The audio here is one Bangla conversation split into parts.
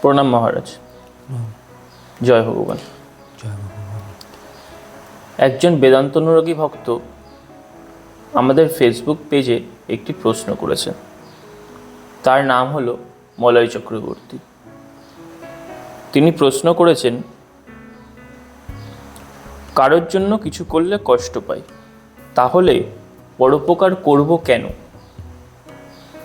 প্রণাম মহারাজ। জয় ভগবান। একজন বেদান্ত অনুরাগী ভক্ত আমাদের ফেসবুক পেজে একটি প্রশ্ন করেছেন। তার নাম হলো মলয় চক্রবর্তী তিনি প্রশ্ন করেছেন কারোর জন্য কিছু করলে কষ্ট পাই। তাহলে পরোপকার করব কেন?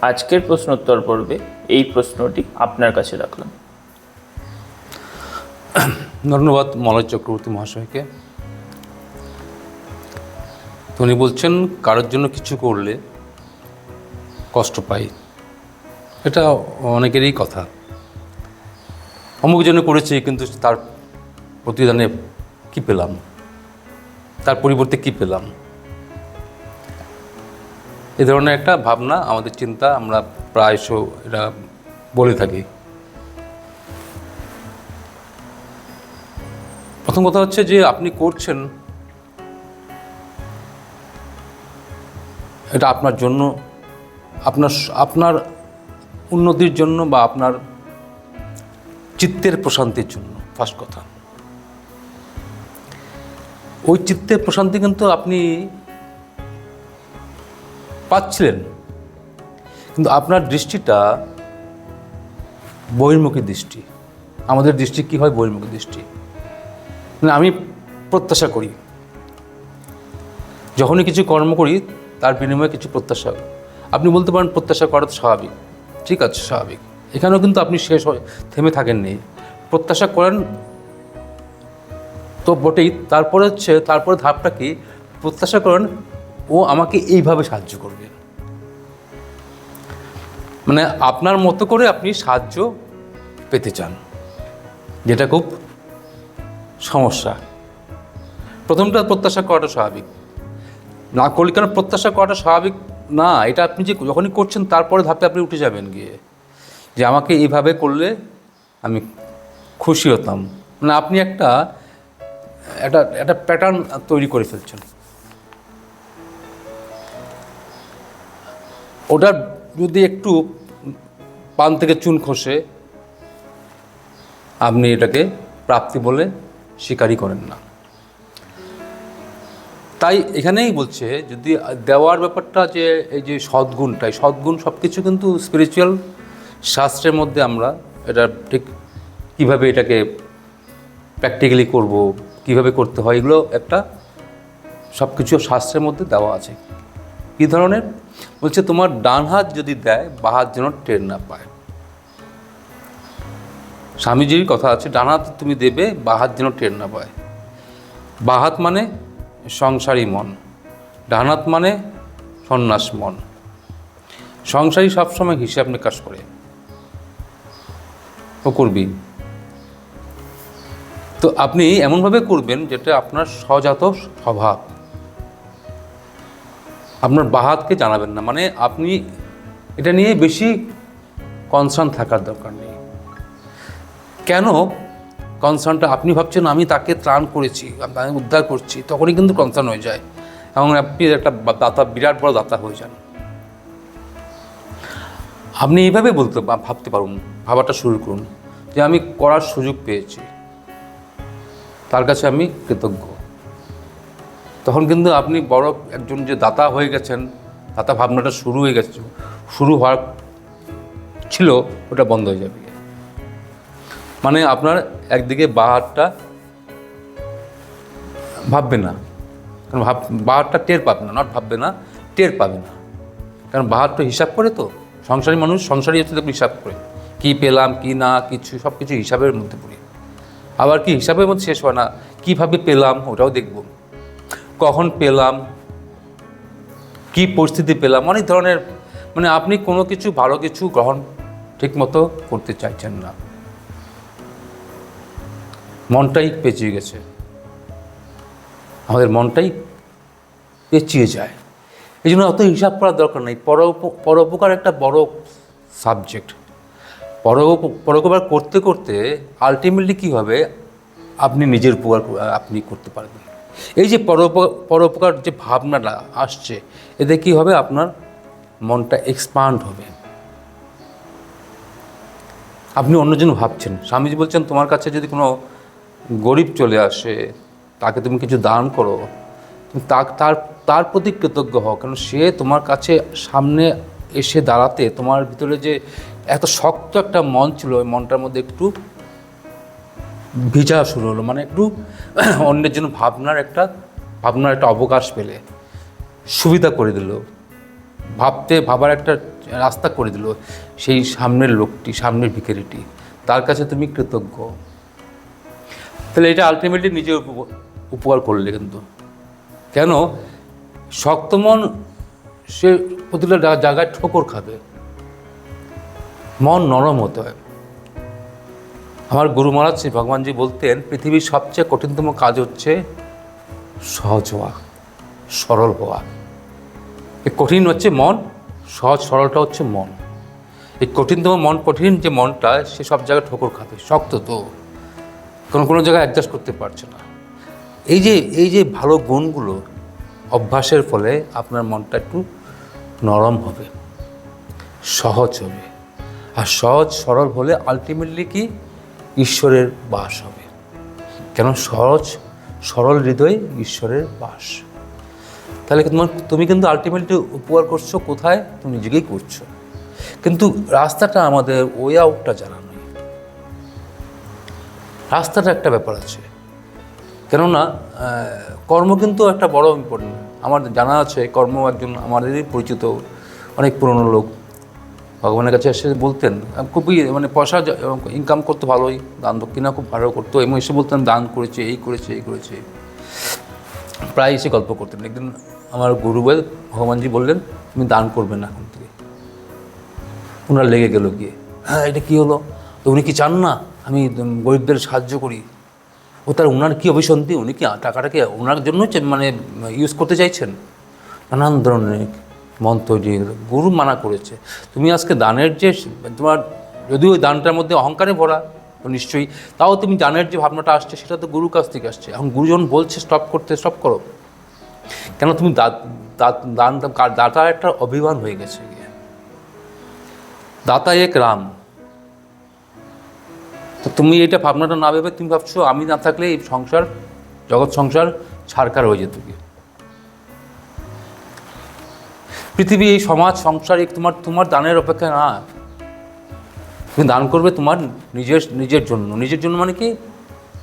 আজকের প্রশ্নোত্তর পর্বে এই প্রশ্নটি আপনার কাছে রাখলাম। ধন্যবাদ মলয় চক্রবর্তী মহাশয়কে। উনি বলছেন, কারোর জন্য কিছু করলে কষ্ট পাই। এটা অনেকেরই কথা। অমুক জন্য করেছি, কিন্তু তার প্রতিদানে কি পেলাম? তার পরিবর্তে কি পেলাম? এ ধরনের একটা ভাবনা, আমাদের চিন্তা আমরা প্রায়শ এটা বলে থাকি। প্রথম কথা হচ্ছে যে আপনি করছেন, এটা আপনার জন্য, আপনার আপনার উন্নতির জন্য বা আপনার চিত্তের প্রশান্তির জন্য ফার্স্ট কথা। ওই চিত্তের প্রশান্তি কিন্তু আপনি পাচ্ছিলেন। কিন্তু আপনার দৃষ্টিটা বহির্মুখী দৃষ্টি। আমাদের দৃষ্টি কী হয়? বহির্মুখী দৃষ্টি। মানে আমি প্রত্যাশা করি। যখনই কিছু কর্ম করি, তার বিনিময়ে কিছু প্রত্যাশা। আপনি বলতে পারেন, প্রত্যাশা করা তো স্বাভাবিক। ঠিক আছে, স্বাভাবিক। এখানেও কিন্তু আপনি শেষ থেমে থাকেননি। প্রত্যাশা করেন তো বটেই, তারপরে হচ্ছে, তারপরে ধাপটা কি? প্রত্যাশা করেন, ও আমাকে এইভাবে সাহায্য করবে। মানে আপনার মতো করে আপনি সাহায্য পেতে চান, যেটা খুব সমস্যা। প্রথমটা প্রত্যাশা করাটা স্বাভাবিক। না করলে কেন প্রত্যাশা করাটা স্বাভাবিক? না, এটা আপনি যে যখনই করছেন, তারপরে ধাপে আপনি উঠে যাবেন গিয়ে। যে আমাকে এইভাবে করলে আমি খুশি হতাম। মানে আপনি একটা একটা একটা প্যাটার্ন তৈরি করে ফেলছেন। ওটার যদি একটু পান থেকে চুন খসে, আপনি এটাকে প্রাপ্তি বলে স্বীকারই করেন না। তাই এখানেই বলছে, যদি দেওয়ার ব্যাপারটা যে, এই যে সদ্গুণটা সদ্গুণ সব কিছু কিন্তু স্পিরিচুয়াল শাস্ত্রের মধ্যে আমরা এটা ঠিক কীভাবে এটাকে প্র্যাকটিক্যালি করব কীভাবে করতে হয়, এগুলো একটা সব কিছু শাস্ত্রের মধ্যে দেওয়া আছে। কী ধরনের? বলছে, তোমার ডান হাত যদি দেয়, বা হাত যেন টের না পায়। স্বামীজির কথা আছে, ডান হাত তুমি দেবে, বা হাত যেন টের না পায়। বা হাত মানে সংসারী মন, ডান হাত মানে সন্ন্যাস মন। সংসারী সবসময় হিসাব নিকাশ করে। ও করবি তো আপনি এমনভাবে করবেন যেটা আপনার সজাত স্বভাব। আপনার বাহাতকে জানাবেন না। মানে আপনি এটা নিয়ে বেশি কনসার্ন থাকার দরকার নেই। কেন কনসার্নটা আপনি ভাবছেন আমি তাকে ত্রাণ করেছি, আমি উদ্ধার করছি, তখনই কিন্তু কনসার্ন হয়ে যায়। এবং আপনি একটা দাতা, বিরাট বড় দাতা হয়ে যান। আপনি এইভাবে বলতে ভাবতে পারুন, ভাবাটা শুরু করুন যে আমি করার সুযোগ পেয়েছি। তার কাছে আমি কৃতজ্ঞ। তখন কিন্তু আপনি বড় একজন যে দাতা হয়ে গেছেন, দাতা ভাবনাটা শুরু হয়ে গেছে, শুরু হওয়ার ছিল, ওটা বন্ধ হয়ে যাবে। মানে আপনার একদিকে বাহারটা ভাববে না, কারণ ভাব, বাহারটা টের পাবে না নট ভাববে না, টের পাবে না। কারণ বাহারটা হিসাব করে তো, সংসারী মানুষ, সংসারী হচ্ছে তো হিসাব করে। কী পেলাম, কি না, কিছু সব কিছু হিসাবের মধ্যে পড়ি। আবার কি? হিসাবের মধ্যে শেষ হয় না। কীভাবে পেলাম ওটাও দেখব। কখন পেলাম? কি পরিস্থিতি পেলাম? অনেক ধরনের মানে আপনি কোনো কিছু, ভালো কিছু গ্রহণ ঠিকমতো করতে চাইছেন না। মনটাই পেঁচিয়ে গেছে। আমাদের মনটাই পেঁচিয়ে যায়। এই জন্য অত হিসাব করার দরকার নেই। পর পরোপকার একটা বড় সাবজেক্ট পর পরোপকার করতে করতে আলটিমেটলি কী হবে? আপনি নিজের উপকার আপনি করতে পারবেন। এই যে পরোপ- পরোপকার যে ভাবনাটা আসছে, এতে কি হবে? আপনার মনটা এক্সপান্ড হবে। আপনি অন্যজন ভাবছেন। স্বামীজি বলছেন, তোমার কাছে যদি কোনো গরিব চলে আসে, তাকে তুমি কিছু দান করো তার তার প্রতি কৃতজ্ঞ হও, কারণ সে তোমার কাছে সামনে এসে দাঁড়াতে তোমার ভিতরে যে এত শক্ত একটা মন ছিল, ওই মনটার মধ্যে একটু ভিজা শুরু হলো মানে একটু অন্যের জন্য ভাবনার একটা ভাবনার একটা অবকাশ পেলে, সুবিধা করে দিল। ভাবতে, ভাবার একটা রাস্তা করে দিল সেই সামনের লোকটি, সামনের ভিখারিটি। তার কাছে তুমি কৃতজ্ঞ। তাহলে এটা আলটিমেটলি নিজে উপ- উপকার করলে কিন্তু। কেন? শক্ত মন সে প্রতিটা জায়গায় ঠোকর খাবে। মন নরম হতে হয়। আমার গুরু মহারাজ শ্রী ভগবানজি বলতেন, পৃথিবীর সবচেয়ে কঠিনতম কাজ হচ্ছে সহজ হওয়া, সরল হওয়া। এই কঠিন হচ্ছে মন, সহজ সরলটা হচ্ছে মন। এই কঠিনতম মন কঠিন যে মনটা, সে সব জায়গায় ঠোকর খাবে, শক্ত তো। কোনো কোনো জায়গায় অ্যাডজাস্ট করতে পারছে না। এই যে এই যে ভালো গুণগুলো অভ্যাসের ফলে আপনার মনটা একটু নরম হবে, সহজ হবে। আর সহজ সরল হলে আলটিমেটলি কি? ঈশ্বরের বাস হবে। কেন সহজ সরল হৃদয় ঈশ্বরের বাস? তাহলে তোমার তুমি কিন্তু আলটিমেটলি উপকার করছ কোথায়? তুমি নিজেকেই করছ। কিন্তু রাস্তাটা আমাদের ওয়ে আউটটা জানা নেই। রাস্তাটা একটা ব্যাপার আছে। কেননা কর্ম কিন্তু একটা বড় ইম্পর্টেন্ট আমার জানা আছে কর্ম একজন আমাদেরই পরিচিত, অনেক পুরনো লোক। ভগবানের কাছে এসে বলতেন, খুবই মানে পয়সা ইনকাম করতে ভালোই, দান দক্ষিণা খুব ভালো করতো, এবং এসে বলতেন, দান করেছে, এই করেছে এই করেছে। প্রায় এসে গল্প করতেন। একদিন আমার গুরুবেদ ভগবানজি বললেন, তুমি দান করবে না এখন থেকে। ওনার লেগে গেল গিয়ে হ্যাঁ এটা কী হলো? তো উনি কি চান না? আমি গরিবদের সাহায্য করি। ও তার ওনার কী অভিসন্ধি? উনি কি টাকাটাকে ওনার জন্য মানে ইউজ করতে চাইছেন? নানান ধরনের মন তৈরি গুরু মানা করেছে। তুমি আজকে দানের যে তোমার, যদিও ওই দানটার মধ্যে অহংকারে ভরা তো নিশ্চয়ই, তাও তুমি দানের যে ভাবনাটা আসছে, সেটা তো গুরুর কাছ থেকে আসছে। এখন গুরুজন বলছে স্টপ করতে স্টপ করো। কেন তুমি দান দাতা একটা অভিমান হয়ে গেছে। দাতা এক রাম। তুমি এটা ভাবনাটা না ভেবে তুমি ভাবছ আমি না থাকলে এই সংসার, জগৎ সংসার ছাড়কার হয়ে যেত কি? পৃথিবী এই সমাজ সংসার তোমার তোমার দানের অপেক্ষা না। তুমি দান করবে তোমার নিজের নিজের জন্য। নিজের জন্য মানে কি?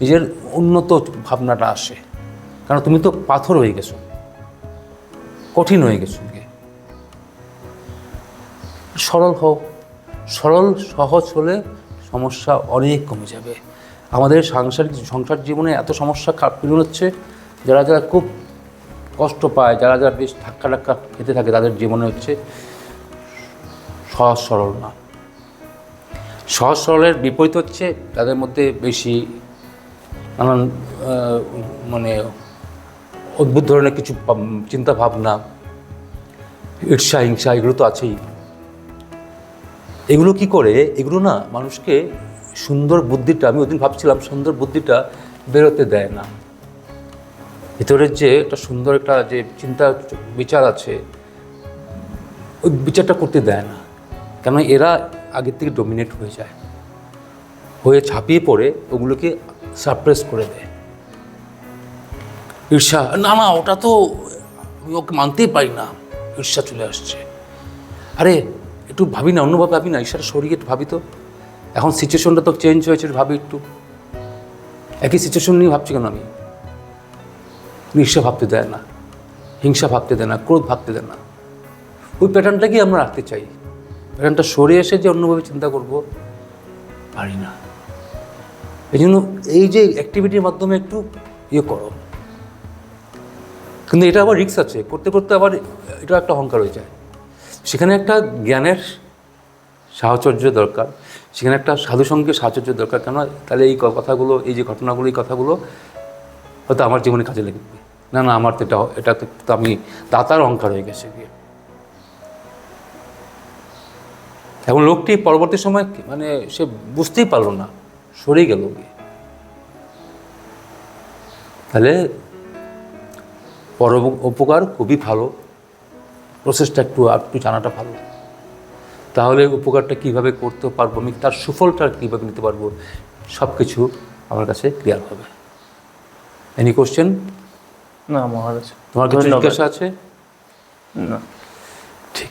নিজের উন্নত ভাবনাটা আসে। কারণ তুমি তো পাথর হয়ে গেছো। কঠিন হয়ে গেছো গিয়ে সরল হও। সরল, সহজ হলে সমস্যা অনেক কমে যাবে। আমাদের সাংসারিক সংসার জীবনে এত সমস্যা ফিরে হচ্ছে, যারা যারা খুব কষ্ট পায়, যারা যারা বেশ ধাক্কা ধাক্কা খেতে থাকে, তাদের জীবনে হচ্ছে সহজ সরল না। সহজ সরলের বিপরীত হচ্ছে তাদের মধ্যে বেশি নানান মানে অদ্ভুত ধরনের কিছু ভাব- চিন্তা ভাবনা ঈর্ষা, হিংসা, এগুলো তো আছেই। এগুলো কি করে? এগুলো না মানুষকে সুন্দর বুদ্ধিটা, আমি ওদিন ভাবছিলাম সুন্দর বুদ্ধিটা বেরোতে দেয় না। ভিতরের যে একটা সুন্দর একটা যে চিন্তা, বিচার আছে, ওই বিচারটা করতে দেয় না। কেন এরা আগের থেকে ডমিনেট হয়ে যায়। হয়ে ছাপিয়ে পড়ে, ওগুলোকে সাপ্রেস করে দেয়। ঈর্ষা, না না, ওটা তো আমি ওকে মানতেই পারি না। ঈর্ষা চলে আসছে। আরে একটু ভাবি না, অন্যভাবে ভাবি না ঈর্ষাটা সরিয়ে একটু ভাবি তো। এখন সিচুয়েশনটা তো চেঞ্জ হয়েছে ভাবি একটু। একই সিচুয়েশন নিয়ে ভাবছি কেন আমি? ঈর্ষা ভাবতে দেয় না, হিংসা ভাবতে দেয় না, ক্রোধ ভাবতে দেয় না। ওই প্যাটার্নটাকেই আমরা রাখতে চাই। প্যাটার্নটা সরে এসে যে অন্যভাবে চিন্তা করব, পারি না। এই জন্য এই যে অ্যাক্টিভিটির মাধ্যমে একটু ইয়ে করো। কিন্তু এটা আবার রিস্ক আছে। করতে করতে আবার এটা একটা অহংকার হয়ে যায়। সেখানে একটা জ্ঞানের সাহচর্য দরকার। সেখানে একটা সাধুসঙ্গের সাহচর্য দরকার। কেন তাহলে এই কথাগুলো, এই যে ঘটনাগুলো, এই কথাগুলো হয়তো আমার জীবনে কাজে লাগবে। না না, আমার তো এটা এটা তো আমি দাতার অহংকার হয়ে গেছে গিয়ে। এখন লোকটি পরবর্তী সময় মানে সে বুঝতেই পারল না, সরে গেল গিয়ে। তাহলে পর উপকার খুবই ভালো। প্রসেসটা একটু আর একটু জানাটা ভালো। তাহলে উপকারটা কীভাবে করতে পারব? আমি তার সুফলটা কীভাবে নিতে পারব? সব কিছু আমার কাছে ক্লিয়ার হবে। এনি কোশ্চেন না মহারাজ। তোমার কিছু। জিজ্ঞাসা আছে? না। ঠিক।